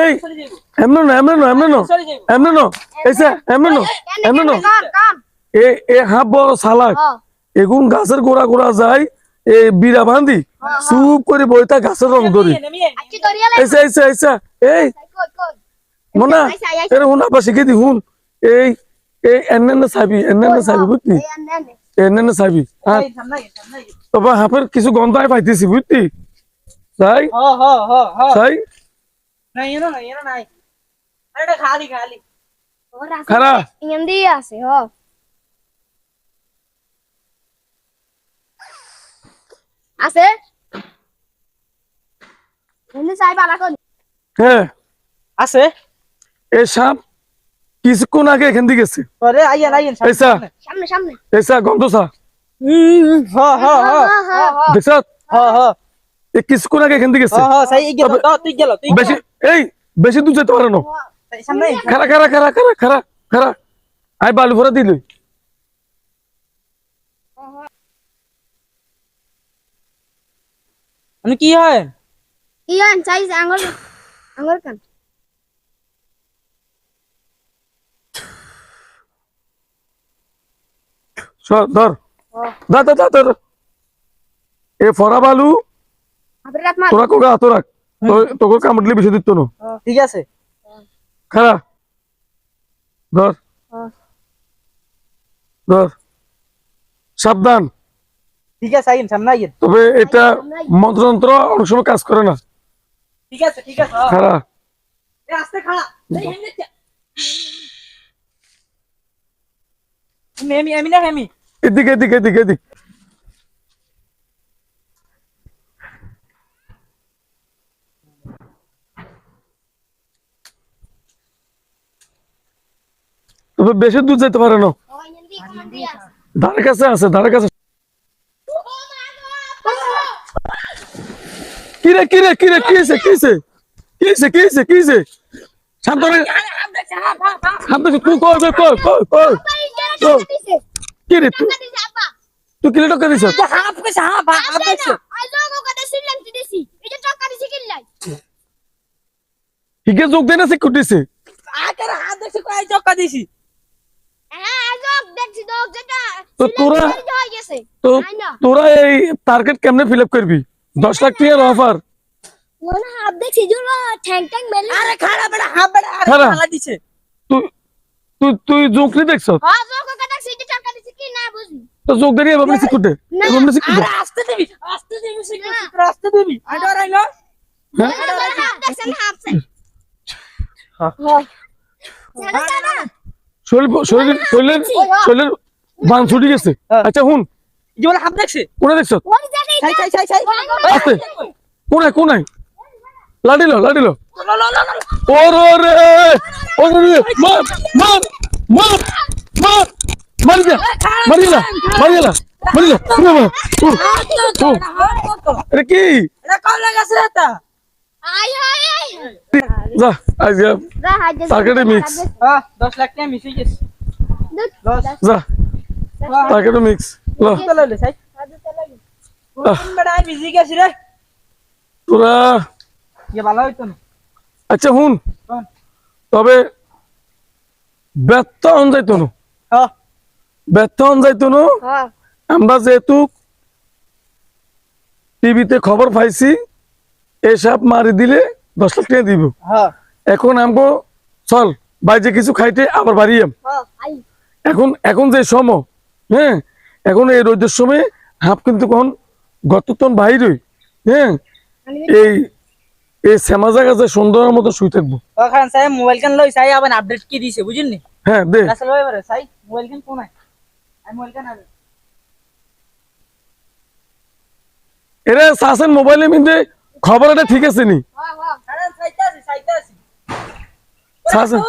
এই এমন না এমন না এমন না এমন না এসে এমন না এমন না। এ এ হাফ বড় সালাক। এগুন গাছের গোড়া গোড়া যায় এ বিরা বান্ধি চুপ করে বইতা গাছের রং ধরি। এসে এসে এসে এই মনা এর হুন আবার শিখে দি হুন। এই এই এন্নে সাবি এন্নে সাবি বুঝলি এন্নে সাবি হ্যাঁ। এই সামনে সামনে তবে হাফের কিছু গন্ধায় পাইতেছি বুঝলি হ হ হ হ আরে খালি খালি খারা Hindi আছে হ আছে hindi সাহেব আলাকো হ্যাঁ আছে এই সাপ কিছুক্ষণ আগে এখান থেকে গেছে আরে আইয়েন আইয়েন সামনে সামনে এসা গন্ধসা হ হ হ দেখছ হ হ এ কিছুক্ষণ আগে এখান থেকে হ গেছে হ সাই গেল তো তুই গেল তুই বেশি এই বেশি দূর যেতে পারে না। খারা খারা খারা খারা খারা খারা আই বালু ভরা দিল আমি কি হয়? ইয়ান সাইজ আঙ্গুর আঙ্গুর কান? ধর ধর ধর ধর, এ ফরা বালু তোরা কোগা হাত রাখ তো- তোকে কামড়লে বেশি দিত না। ঠিক আছে। খারা। ধর। ধর। সাবধান। ঠিক আছে আইয়েন সামনে আইয়েন তবে এটা মন্ত্রযন্ত্র অনেক সময় কাজ করে না। ঠিক আছে ঠিক আছে। হ। খারা। এ আস্তে আমি এদিকে এদিকে এদিকে এদিক। তবে বেশি দূর যেতে পারে না। আছে ধারে কাছে আছে ধারে কাছে। কিরে কিরে কিরে কিছে কিছে কিছে কিছে কিছে শান্ত রে শান্ত রে, তুই কই কই কই কই কিরে তুই? তুই কিলে টাকা দিছ? হাফ কইছে হাফ হাফ দেখছ আই লোগো কথা শুনলাম তুই দিছি এটা টাকা দিছি কিল্লাই হিগে যোগ দেনা সে কুটিছে আকার হাত দেখছ কই চক্কা দিছি হ্যাঁ আজব দেখছি দোক যেটা তো তোরা তো? তোরা এই টার্গেট কেমনে ফিল আপ করবি? দশ লাখ টাকার অফার হাত দেখছি জুলো ঠ্যাং ঠ্যাং মেলে। আরে খাড়া বড় হাফ বড় আরে খাড়া। খালা দিছে। তুই তুই তুই দেখছ? তো যোগ সিকুটে না। এভাবে সিকুটে দিবি আস্তে দিবি আস্তে দিবি। হ্যাঁ? দেখছেন শরীর শরীর শরীরের শরীরের বান ছুটি গেছে। হ্যাঁ। আচ্ছা হুন। জীবন হাফ দেখছে? কোনে দেখছ? ওই জায়গায় ছাই ছাই ছাই ছাই। কোনায় কোনায়? লাডিল লাডিল লো। লো লো লো ওরে রে ওরে মার মার মার মার। মারি যা মারি যা মারি যা মারি যা। পুরো মার ও এটা কি? এটা কল লাগাছে এটা? যা আজ যা যা হাত দে টার্গেটে মিক্স হ্যাঁ 10 লাখ টাকা মিশে গেছে। যা টার্গেটে মিক্স ল। চলে লে ছাই বড় আই বিজি গেছি রে? তোরা। ভালো হইতো না। আচ্ছা হুন তবে ব্যর্থ হন যাইতো না। ব্যর্থ হন যাইতো না। আমরা যেহেতু টিভিতে খবর পাইছি এসব মারি দিলে দশ লাখ টাকা দিব। হ্যাঁ। এখন আমগো চল বাইরে কিছু খাইতে আবার বাড়ি যাম হ্যাঁ এখন এখন যে সম হ্যাঁ এখন এই রোদের সময় হাফ কিন্তু কখন গততন বাইরে হ্যাঁ এই এই শ্যামা জায়গা যে সুন্দরের মতো শুই থাকব। ওখান সাই মোবাইল কান লই সাই আবার আপডেট কি দিছে বুঝিনি হ্যাঁ দে। আসলে লই সাই মোবাইল কান কোন আমি মোবাইল কান এরা সাসেন মোবাইলের মধ্যে খবর এটা ঠিক আছে নি? হ্যাঁ হ্যাঁ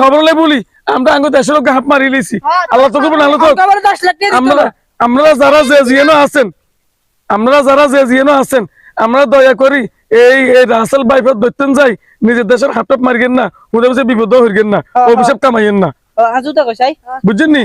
খবর বলে হ্যাঁ। আমরা আঙ্গুল দেশের হাত মারি লিছি আল্লাহ তোকে নালো তো খবর 10 লাখ টাকা দিতে আমরা যারা যে জিয়ানো আছেন আমরা যারা যে জিয়ানো আছেন আমরা দয়া করি এই এই রাসেল বাইফত ধরতেন যাই। নিজের দেশের হাতত মারগেন না ওদের বিপদ হইগেন না অভিশাপ কামাইয়েন না। বুঝছেন নি?